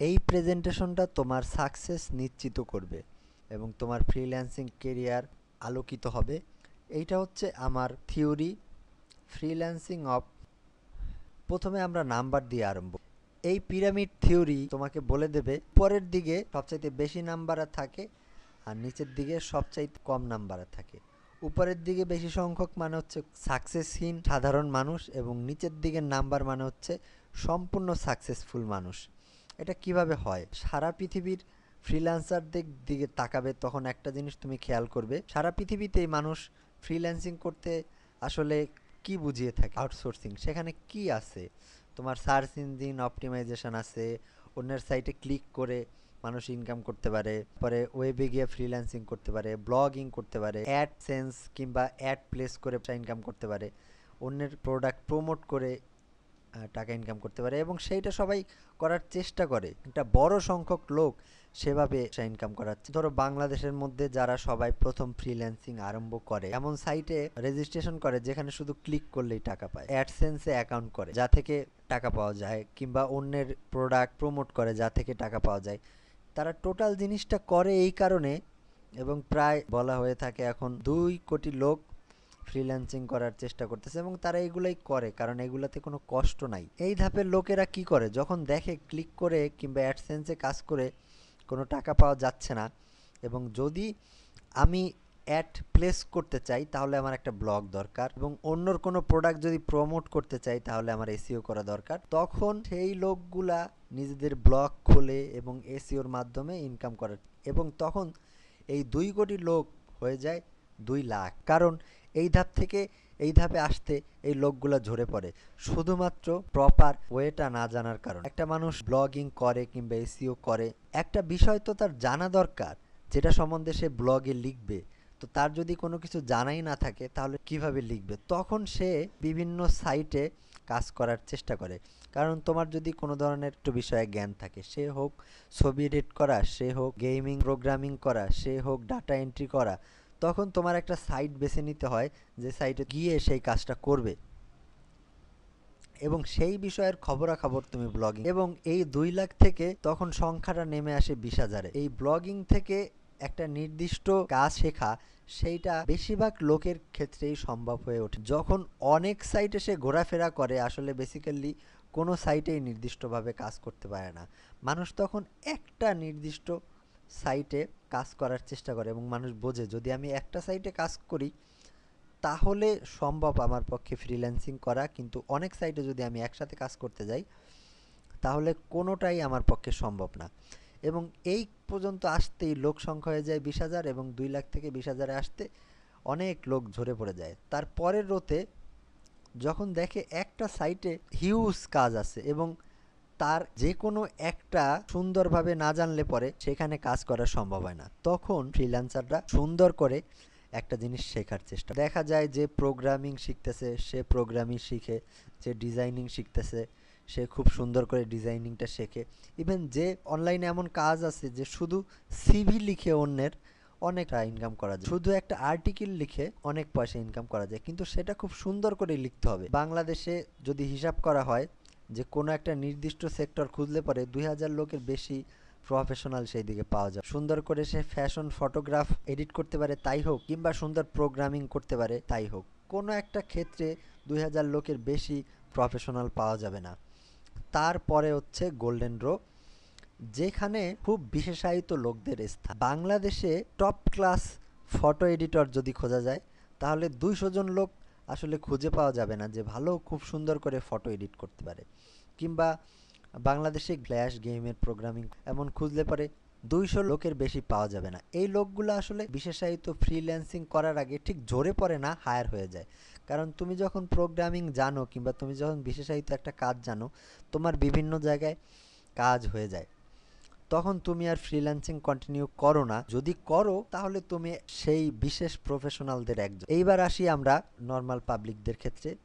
এই প্রেজেন্টেশনটা তোমার সাকসেস নিশ্চিত করবে এবং তোমার ফ্রিল্যান্সিং কেরিয়ার আলোকিত হবে। এইটা হচ্ছে আমার থিওরি ফ্রিল্যান্সিং অফ প্রথমে আমরা নাম্বার দিয়ে আরম্ভ। এই পিরামিড থিওরি তোমাকে বলে দেবে, পরের দিকে সবচাইতে বেশি নাম্বার থাকে আর নিচের দিকে সবচাইতে কম নাম্বার থাকে। উপরের দিকে বেশি সংখ্যক মানে হচ্ছে সাকসেসহীন সাধারণ মানুষ এবং নিচের দিকের নাম্বার মানে হচ্ছে সম্পূর্ণ সাকসেসফুল মানুষ। এটা কীভাবে হয়? সারা পৃথিবীর ফ্রিল্যান্সারদের দিকে তাকাবে তখন একটা জিনিস তুমি খেয়াল করবে। সারা পৃথিবীতেই মানুষ ফ্রিল্যান্সিং করতে আসলে কি বুঝিয়ে থাকে? আউটসোর্সিং সেখানে কি আছে? তোমার সার্চ ইঞ্জিন অপটিমাইজেশন আছে, অন্যের সাইটে ক্লিক করে মানুষ ইনকাম করতে পারে, পরে ওয়েবে গিয়ে ফ্রিল্যান্সিং করতে পারে ব্লগিং করতে পারে অ্যাড সেন্স কিংবা অ্যাড প্লেস করে ইনকাম করতে পারে, অন্যের প্রোডাক্ট প্রমোট করে টাকা ইনকাম করতে পারে এবং সেইটা সবাই করার চেষ্টা করে। একটা বড় সংখ্যক লোক সেভাবে ইনকাম করাচ্ছে। ধরো বাংলাদেশের মধ্যে যারা সবাই প্রথম ফ্রিল্যান্সিং আরম্ভ করে, এমন সাইটে রেজিস্ট্রেশন করে যেখানে শুধু ক্লিক করলেই টাকা পায়। অ্যাডসেন্সে অ্যাকাউন্ট করে, যা থেকে টাকা পাওয়া যায়, কিংবা অন্যের প্রোডাক্ট প্রমোট করে যা থেকে টাকা পাওয়া যায়। তারা টোটাল জিনিসটা করে এই কারণে এবং প্রায় বলা হয়ে থাকে এখন দুই কোটি লোক ফ্রিল্যান্সিং করার চেষ্টা করতেছে এবং তারা এগুলাই করে, কারণ এগুলাতে কোনো কষ্ট নাই। এই ধাপের লোকেরা কি করে? যখন দেখে ক্লিক করে কিংবা অ্যাডসেন্সে কাজ করে, কোনো টাকা পাওয়া যাচ্ছে না এবং যদি আমি অ্যাড প্লেস করতে চাই, তাহলে আমার একটা ব্লগ দরকার এবং অন্যর কোনো প্রোডাক্ট যদি প্রমোট করতে চাই, তাহলে আমার এসিও করা দরকার। তখন সেই লোকগুলা নিজেদের ব্লগ খোলে এবং এসিওর মাধ্যমে ইনকাম করে এবং তখন এই দুই কোটি লোক হয়ে যায় দুই লাখ। কারণ এই ধাপ থেকে এই ধাপে আসতে এই লোকগুলো ঝরে পড়ে। শুধুমাত্র প্রপার ওয়েটা না জানার কারণ। একটা মানুষ ব্লগিং করে কিংবা এসিও করে, একটা বিষয় তো তার জানা দরকার, যেটা সম্বন্ধে সে ব্লগে লিখবে। তো তার যদি কোনো কিছু জানাই না থাকে, তাহলে কীভাবে লিখবে? তখন সে বিভিন্ন সাইটে কাজ করার চেষ্টা করে। কারণ তোমার যদি কোনো ধরনের একটু বিষয়ে জ্ঞান থাকে, সে হোক ছবি এডিট করা, সে হোক গেমিং প্রোগ্রামিং করা, সে হোক ডাটা এন্ট্রি করা তখন তোমার একটা সাইট বেছে নিতে হয় যে সাইটে গিয়ে সেই কাজটা করবে। এবং সেই বিষয়ের খবরাখবর তুমি ব্লগিং এবং এই দুই লাখ থেকে তখন সংখ্যাটা নেমে আসে বিশ হাজারে। এই ব্লগিং থেকে একটা নির্দিষ্ট কাজ শেখা, সেইটা বেশিরভাগ লোকের ক্ষেত্রেই সম্ভব হয়ে ওঠে। যখন অনেক সাইটে সে ঘোরাফেরা করে, আসলে বেসিক্যালি কোনো সাইটেই নির্দিষ্টভাবে কাজ করতে পারে না। মানুষ তখন একটা নির্দিষ্ট সাইটে কাজ করার চেষ্টা করে এবং মানুষ বোঝে, যদি আমি একটা সাইটে কাজ করি, তাহলে সম্ভব আমার পক্ষে ফ্রিল্যান্সিং করা। কিন্তু অনেক সাইটে যদি আমি একসাথে কাজ করতে যাই, তাহলে কোনোটাই আমার পক্ষে সম্ভব না। এবং এই পর্যন্ত আসতেই লোক সংখ্যা হয়ে যায় বিশ হাজার এবং দুই লাখ থেকে বিশ হাজারে আসতে অনেক লোক ঝরে পড়ে যায়। তার পরের রোতে যখন দেখে একটা সাইটে হিউজ কাজ আছে এবং তার যে কোনো একটা সুন্দরভাবে না জানলে পরে সেখানে কাজ করা সম্ভব হয় না। তখন ফ্রিল্যান্সাররা সুন্দর করে একটা জিনিস শেখার চেষ্টা। দেখা যায় যে প্রোগ্রামিং শিখতেছে, সে প্রোগ্রামিং শিখে যে ডিজাইনিং শিখতেছে, সে খুব সুন্দর করে ডিজাইনিংটা শেখে। ইভেন যে অনলাইনে এমন কাজ আছে যে শুধু সিভি লিখে অন্যের অনেকটা ইনকাম করা যায়। শুধু একটা আর্টিকেল লিখে অনেক পয়সা ইনকাম করা যায়। কিন্তু সেটা খুব সুন্দর করে লিখতে হবে। বাংলাদেশে যদি হিসাব করা হয় যে কোনো একটা নির্দিষ্ট সেক্টর খুঁজলে পরে দুই হাজার লোকের বেশি প্রফেশনাল সেই দিকে পাওয়া যায়। সুন্দর করে সে ফ্যাশন ফটোগ্রাফ এডিট করতে পারে, তাই হোক, কিংবা সুন্দর প্রোগ্রামিং করতে পারে, তাই হোক। কোনো একটা ক্ষেত্রে দুই হাজার লোকের বেশি প্রফেশনাল পাওয়া যাবে না। তারপরে হচ্ছে গোল্ডেন রো যেখানে খুব বিশেষায়িত লোকদের স্থান। বাংলাদেশে টপ ক্লাস ফটো এডিটর যদি খোঁজা যায়, তাহলে দুইশো জন লোক আসলে খুঁজে পাওয়া যাবে না যে ভালো খুব সুন্দর করে ফটো এডিট করতে পারে। কিংবা বাংলাদেশে গ্ল্যাশ গেমের প্রোগ্রামিং এমন খুঁজলে পরে দুইশো লোকের বেশি পাওয়া যাবে না। এই লোকগুলো আসলে বিশেষায়িত ফ্রিল্যান্সিং করার আগে ঠিক জোরে পড়ে না হায়ার হয়ে যায়। কারণ তুমি যখন প্রোগ্রামিং জানো কিংবা তুমি যখন বিশেষায়িত একটা কাজ জানো, তোমার বিভিন্ন জায়গায় কাজ হয়ে যায়। তখন তুমি আর ফ্রিল্যান্সিং কন্টিনিউ করো না। যদি করো, তাহলে তুমি সেই বিশেষ প্রফেশনালদের একজন। এইবার আসি আমরা নর্মাল পাবলিকদের ক্ষেত্রে।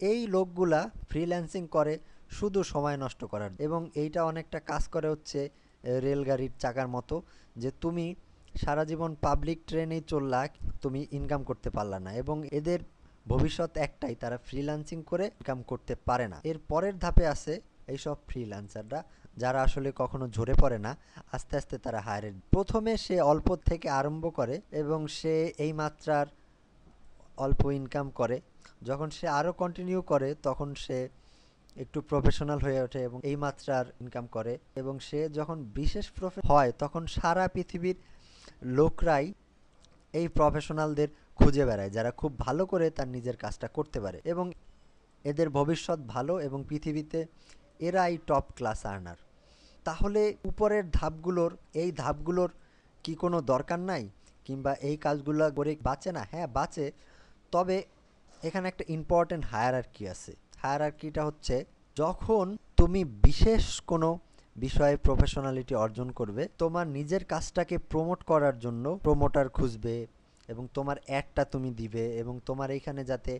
এই লোকগুলা ফ্রিল্যান্সিং করে শুধু সময় নষ্ট করার। এবং এইটা অনেকটা কাজ করে হচ্ছে রেলগাড়ির চাকার মতো, যে তুমি সারা জীবন পাবলিক ট্রেনেই চললা, তুমি ইনকাম করতে পারলা না। এবং এদের ভবিষ্যৎ একটাই, তারা ফ্রিল্যান্সিং করে ইনকাম করতে পারে না। এর পরের ধাপে আছে এইসব ফ্রিল্যান্সাররা যারা আসলে কখনো ঝরে পড়ে না, আস্তে আস্তে তারা হায়ারে। প্রথমে সে অল্প থেকে আরম্ভ করে এবং সে এই মাত্রার অল্প ইনকাম করে। যখন সে আরও কন্টিনিউ করে, তখন সে একটু প্রফেশনাল হয়ে ওঠে এবং এই মাত্রার ইনকাম করে এবং সে যখন বিশেষ প্রফে হয়, তখন সারা পৃথিবীর লোকরাই এই প্রফেশনালদের খুঁজে বেড়ায়, যারা খুব ভালো করে তার নিজের কাজটা করতে পারে এবং এদের ভবিষ্যৎ ভালো এবং পৃথিবীতে এরাই টপ ক্লাস আর্নার তাহলে উপরের ধাপগুলোর, এই ধাপগুলোর কি কোনো দরকার নাই? কিংবা এই কাজগুলো করে বাঁচে না? হ্যাঁ বাঁচে। তবে এখানে একটা ইম্পর্টেন্ট হায়ারার্কি আছে। হায়ারার্কিটা হচ্ছে যখন তুমি বিশেষ কোনো বিষয়ে প্রফেশনালিটি অর্জন করবে, তোমার নিজের কাজটাকে প্রমোট করার জন্য প্রমোটার খুঁজবে এবং তোমার অ্যাডটা তুমি দিবে এবং তোমার এইখানে যাতে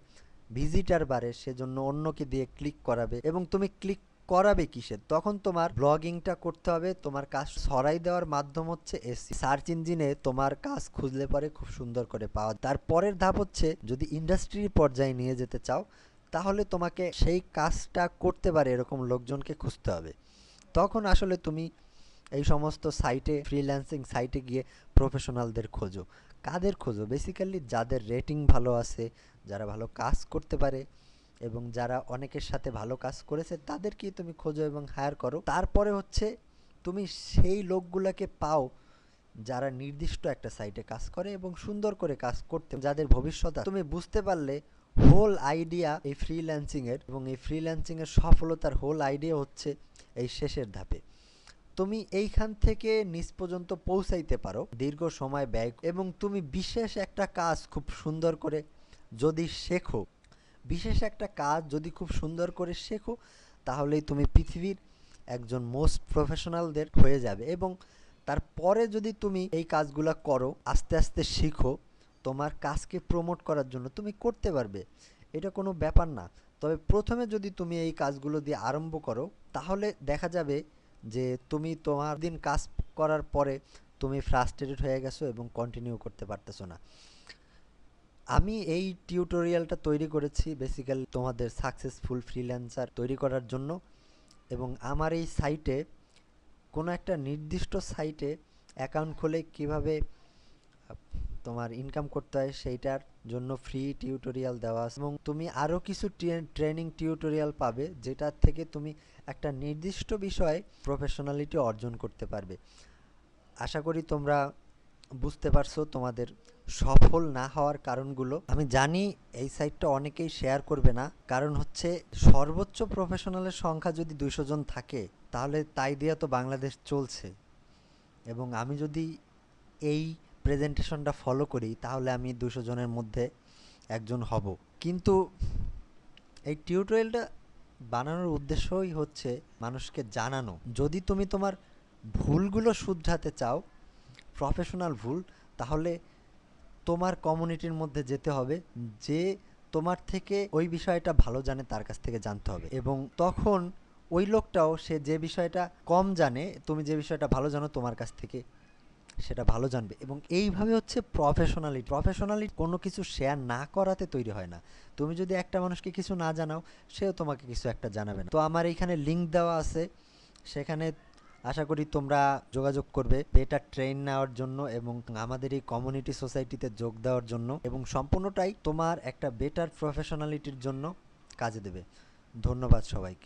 ভিজিটার বাড়ে, সেজন্য অন্যকে দিয়ে ক্লিক করাবে এবং তুমি ক্লিক করাবে কিসের? তখন তোমার ব্লগিংটা করতে হবে, তোমার কাজ সরাই দেওয়ার মাধ্যম হচ্ছে এসি। সার্চ ইঞ্জিনে তোমার কাজ খুঁজলে পরে খুব সুন্দর করে পাওয়া তার পরের ধাপ হচ্ছে, যদি ইন্ডাস্ট্রির পর্যায়ে নিয়ে যেতে চাও, তাহলে তোমাকে সেই কাজটা করতে পারে এরকম লোকজনকে খুঁজতে হবে। তখন আসলে তুমি এই সমস্ত সাইটে ফ্রিল্যান্সিং সাইটে গিয়ে প্রফেশনালদের খোঁজো। কাদের খোঁজো? বেসিক্যালি যাদের রেটিং ভালো আছে, যারা ভালো কাজ করতে পারে এবং যারা অনেকের সাথে ভালো কাজ করেছে, তাদেরকেই তুমি খোঁজো এবং হায়ার করো। তারপরে হচ্ছে, তুমি সেই লোকগুলোকে পাও যারা নির্দিষ্ট একটা সাইটে কাজ করে এবং সুন্দর করে কাজ করতে, যাদের ভবিষ্যৎ তুমি বুঝতে পারলে হোল আইডিয়া এই ফ্রিল্যান্সিং এর এবং এই ফ্রিল্যান্সিং এর সফলতার হোল আইডিয়া হচ্ছে এই শেষের ধাপে। তুমি এইখান থেকে নিচ পর্যন্ত পৌঁছাইতে পারো, দীর্ঘ সময় ব্যয় এবং তুমি বিশেষ একটা কাজ খুব সুন্দর করে যদি শেখো বিশেষ একটা কাজ যদি খুব সুন্দর করে শেখো, তাহলেই তুমি পৃথিবীর একজন মোস্ট প্রফেশনালদের হয়ে যাবে এবং তারপরে যদি তুমি এই কাজগুলো করো, আস্তে আস্তে শিখো, তোমার কাজকে প্রমোট করার জন্য তুমি করতে পারবে। এটা কোনো ব্যাপার না। তবে প্রথমে যদি তুমি এই কাজগুলো দিয়ে আরম্ভ করো, তাহলে দেখা যাবে যে তুমি তোমার দিন কাজ করার পরে তুমি ফ্রাস্ট্রেটেড হয়ে গেছো এবং কন্টিনিউ করতে পারতেছো না। আমি এই টিউটোরিয়ালটা তৈরি করেছি বেসিক্যালি তোমাদের সাকসেসফুল ফ্রিল্যান্সার তৈরি করার জন্য এবং আমার এই সাইটে কোনো একটা নির্দিষ্ট সাইটে অ্যাকাউন্ট খুলে কীভাবে তোমার ইনকাম করতে হয় সেইটার জন্য ফ্রি টিউটোরিয়াল দেওয়া আছে। এবং তুমি আরও কিছু ট্রেনিং টিউটোরিয়াল পাবে যেটার থেকে তুমি একটা নির্দিষ্ট বিষয়ে প্রফেশনালিটি অর্জন করতে পারবে। আশা করি তোমরা বুঝতে পারছ তোমাদের সফল না হওয়ার কারণগুলো আমি জানি এই সাইটটা অনেকেই শেয়ার করবে না। কারণ হচ্ছে সর্বোচ্চ প্রফেশনালের সংখ্যা যদি দুইশো জন থাকে, তাহলে তাই দিয়ে তো বাংলাদেশ চলছে। এবং আমি যদি এই প্রেজেন্টেশনটা ফলো করি, তাহলে আমি দুশো জনের মধ্যে একজন হব। কিন্তু এই টিউটোরিয়ালটা বানানোর উদ্দেশ্যই হচ্ছে মানুষকে জানানো। যদি তুমি তোমার ভুলগুলো শুধরাতে চাও প্রফেশনাল ভুল, তাহলে তোমার কমিউনিটির মধ্যে যেতে হবে, যে তোমার থেকে ওই বিষয়টা ভালো জানে তার কাছ থেকে জানতে হবে। এবং তখন ওই লোকটাও সে যে বিষয়টা কম জানে, তুমি যে বিষয়টা ভালো জানো তোমার কাছ থেকে সেটা ভালো জানবে। এবং এইভাবে হচ্ছে প্রফেশনালি প্রফেশনালি কোনো কিছু শেয়ার না করাতে তৈরি হয় না। তুমি যদি একটা মানুষকে কিছু না জানাও, সেও তোমাকে কিছু একটা জানাবে না। তো আমার এইখানে লিঙ্ক দেওয়া আছে। সেখানে আশা করি তোমরা যোগাযোগ করবে বেটার ট্রেন নেওয়ার জন্য এবং আমাদের এই কমিউনিটি সোসাইটিতে যোগ দেওয়ার জন্য এবং সম্পূর্ণটাই তোমার একটা বেটার প্রফেশনালিটির জন্য কাজে দেবে। ধন্যবাদ সবাইকে।